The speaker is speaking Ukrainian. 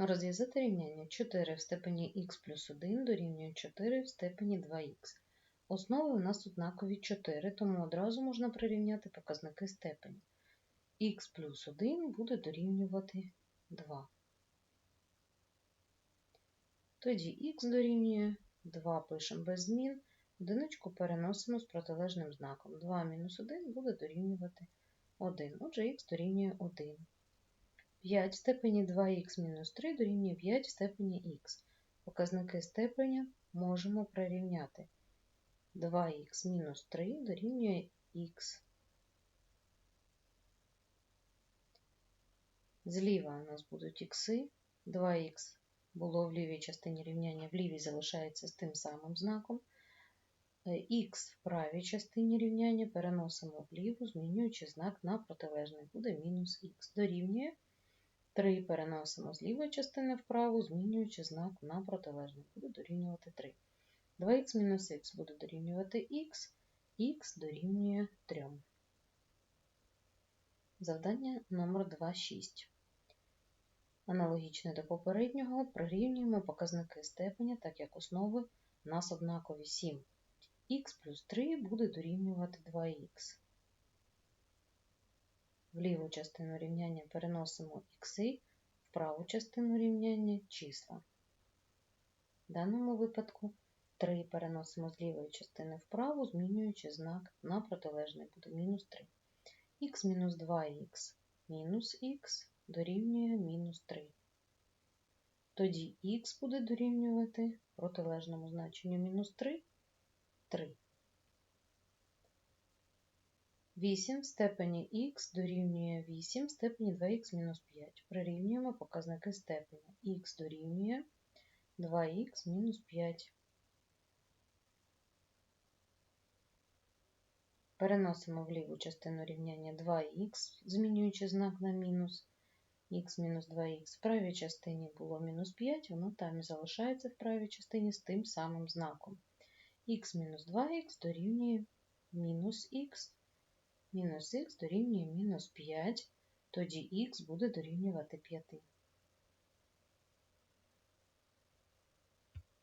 Розв'язати рівняння 4 в степені х плюс 1 дорівнює 4 в степені 2х. Основи у нас однакові 4, тому одразу можна прирівняти показники степені. х плюс 1 буде дорівнювати 2. Тоді х дорівнює 2 пишемо без змін, одиничку переносимо з протилежним знаком. 2 мінус 1 буде дорівнювати 1. Отже, х дорівнює 1. 5 в степені 2х мінус 3 дорівнює 5 в степені х. Показники степеня можемо прирівняти. 2х мінус 3 дорівнює х. Зліва у нас будуть ікси. 2х було в лівій частині рівняння, в лівій залишається з тим самим знаком. Х в правій частині рівняння переносимо вліву, змінюючи знак на протилежний. Буде мінус х. Дорівнює 3 переносимо з лівої частини вправу, змінюючи знак на протилежний. Буде дорівнювати 3. 2х мінус х буде дорівнювати х, х дорівнює 3. Завдання номер 2.6. Аналогічно до попереднього, прирівнюємо показники степеня, так як основи у нас однакові 7. х плюс 3 буде дорівнювати 2х. В ліву частину рівняння переносимо ікси, в праву частину рівняння числа. В даному випадку 3 переносимо з лівої частини вправу, змінюючи знак на протилежний, буде мінус 3. х мінус 2х мінус х дорівнює мінус 3. Тоді х буде дорівнювати протилежному значенню мінус 3 3. 8 в степені х дорівнює 8 в степені 2х мінус 5. Прирівнюємо показники степеня. х дорівнює 2х мінус 5. Переносимо в ліву частину рівняння 2х, змінюючи знак на мінус х мінус 2х. В правій частині було мінус 5, воно там і залишається в правій частині з тим самим знаком. х мінус 2х дорівнює мінус х, мінус х дорівнює мінус 5, тоді х буде дорівнювати 5.